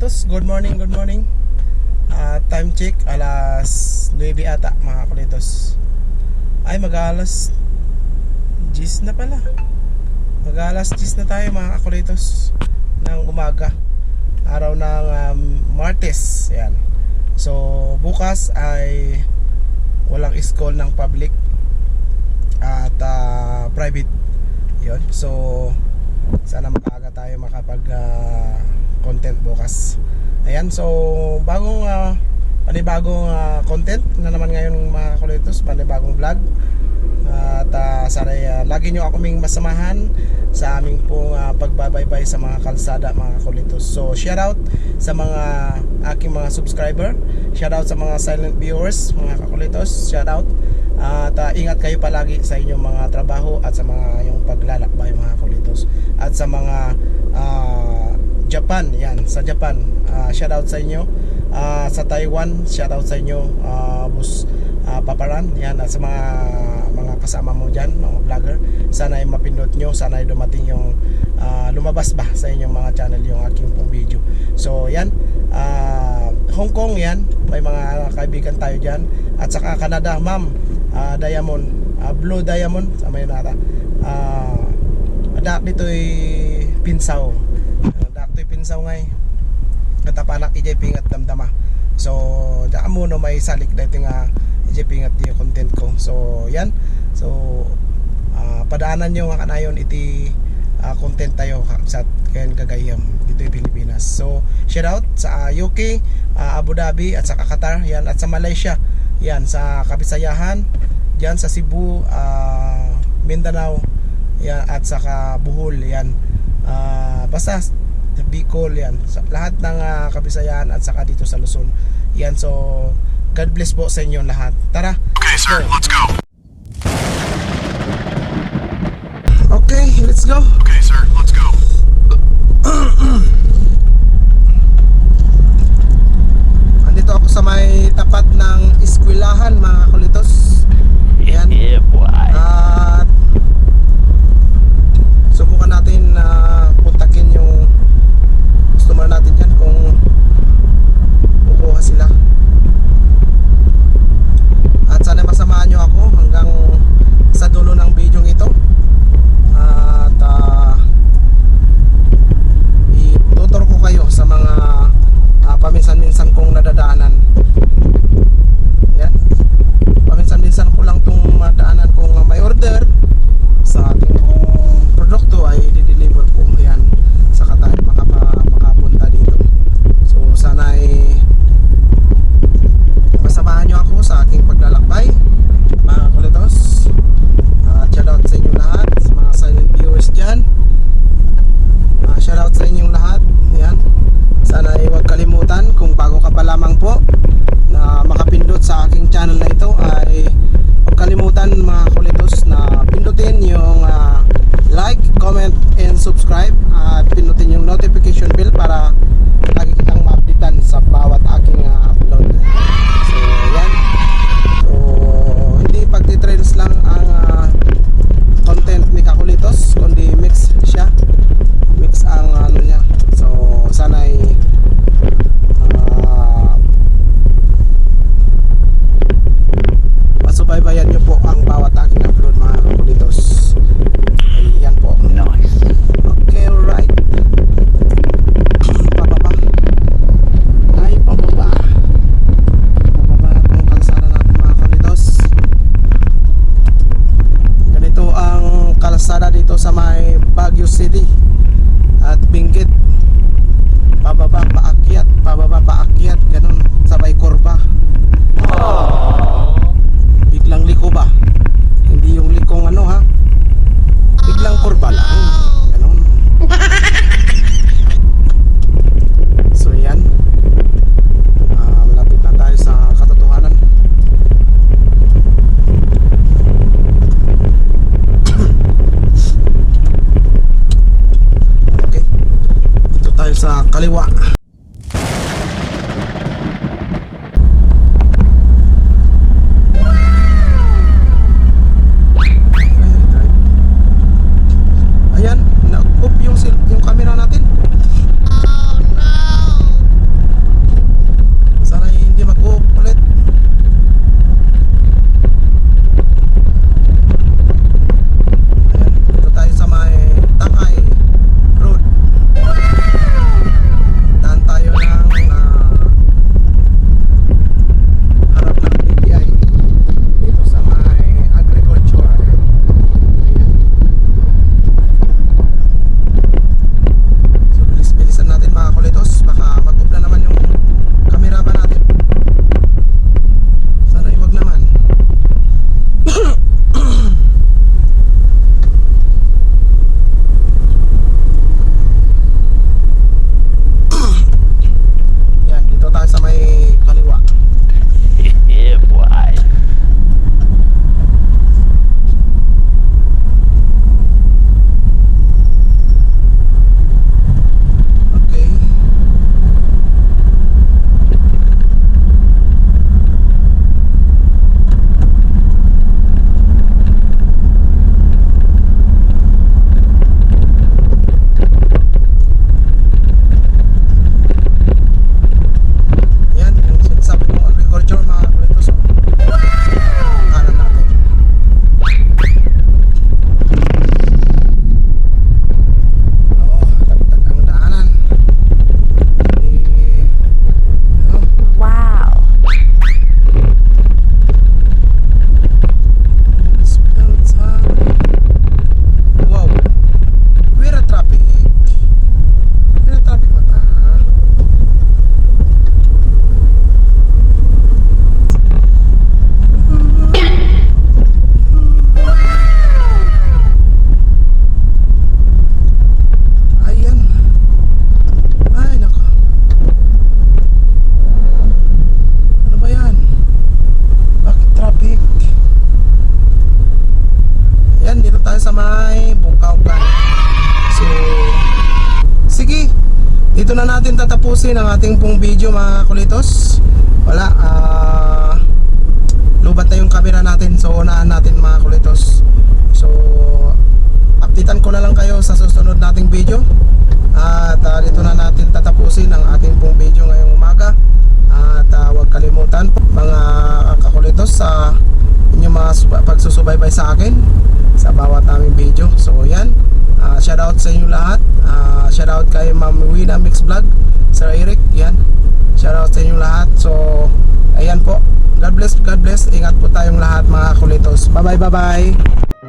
kulitos, good morning, good morning. Ah, time check, alas 9 ata mga kulitos. Ay, mag-alas 10 na pala. Mag-alas 10 na tayo mga kulitos ng umaga. Araw ng um, Martes. Yan. So, bukas ay walang school ng public at ah, private. Yon. So, sana makaaga tayo makapag ah, content bukas. Ayan, so bagong uh, panibagong ah, content na naman ngayon mga kulitos, panibagong vlog. At uh, sana ah, lagi nyo ako ming masamahan sa aming pong ah, pagbabaybay sa mga kalsada mga kulitos. So shout out sa mga aking mga subscriber, shout out sa mga silent viewers mga kakulitos, shout out. At ah, ingat kayo palagi sa inyong mga trabaho at sa mga yung paglalakbay mga kulitos. At sa mga ah, Japan, yan, sa Japan. ah shout out sa inyo. Ah, sa Taiwan, shout out sa inyo, ah, Bus ah, Paparan. Yan, at sa mga mga kasama mo diyan, mga vlogger. Sana ay mapindot nyo, sana ay dumating yung ah, lumabas ba sa inyong mga channel yung aking pong video. So, yan. ah, Hong Kong yan, may mga kaibigan tayo diyan. At saka Canada, ma'am, ah, Diamond, ah, Blue Diamond, sa may nata. Ah, adak dito'y pinsaw. Adak to'y pinsaw ngay. Katapanak ijay pingat damdama. So, daan mo no may salik dito nga ijay pingat di content ko. So, yan. So, ah, padaanan nyo nga kanayon iti ah, content tayo sa kayan kagayam dito yung Pilipinas. So, shout out sa ah, UK, ah, Abu Dhabi at sa Qatar, yan at sa Malaysia. Yan sa Kabisayahan, diyan sa Cebu, ah, Mindanao, yan at saka Bohol, yan. Ah, basta sa Bicol yan. Sa lahat ng ah, Kabisayan at saka dito sa Luzon. Yan so God bless po sa inyo lahat. Tara. Okay, sir, let's go. Sa may Baguio City at Benguet. Pababa paakyat pababa paakyat ganun. Sabay kurba. Biglang liko ba hindi yung likong ano ha biglang kurba lang ganun so yan Ah, malapit na tayo sa katotohanan okay dito tayo sa kaliwa may Bukawkan. So, sige. Dito na natin tatapusin ang ating pong video mga kulitos. Wala, ah... lubat na yung camera natin. So, unahan natin mga kulitos. So, updatean ko na lang kayo sa susunod nating video. At ah, dito na natin tatapusin ang ating pong video ngayong umaga. At ah, huwag kalimutan po, mga kakulitos sa inyong mga suba- pagsusubaybay sa akin sa bawat aming video. So yan, Ah, shout out sa inyo lahat. Ah, shout out kay Ma'am Wina Mix Vlog, Sir Eric, yan. Shout out sa inyo lahat. So ayan po. God bless, God bless. Ingat po tayong lahat mga kulitos. Bye bye, bye bye.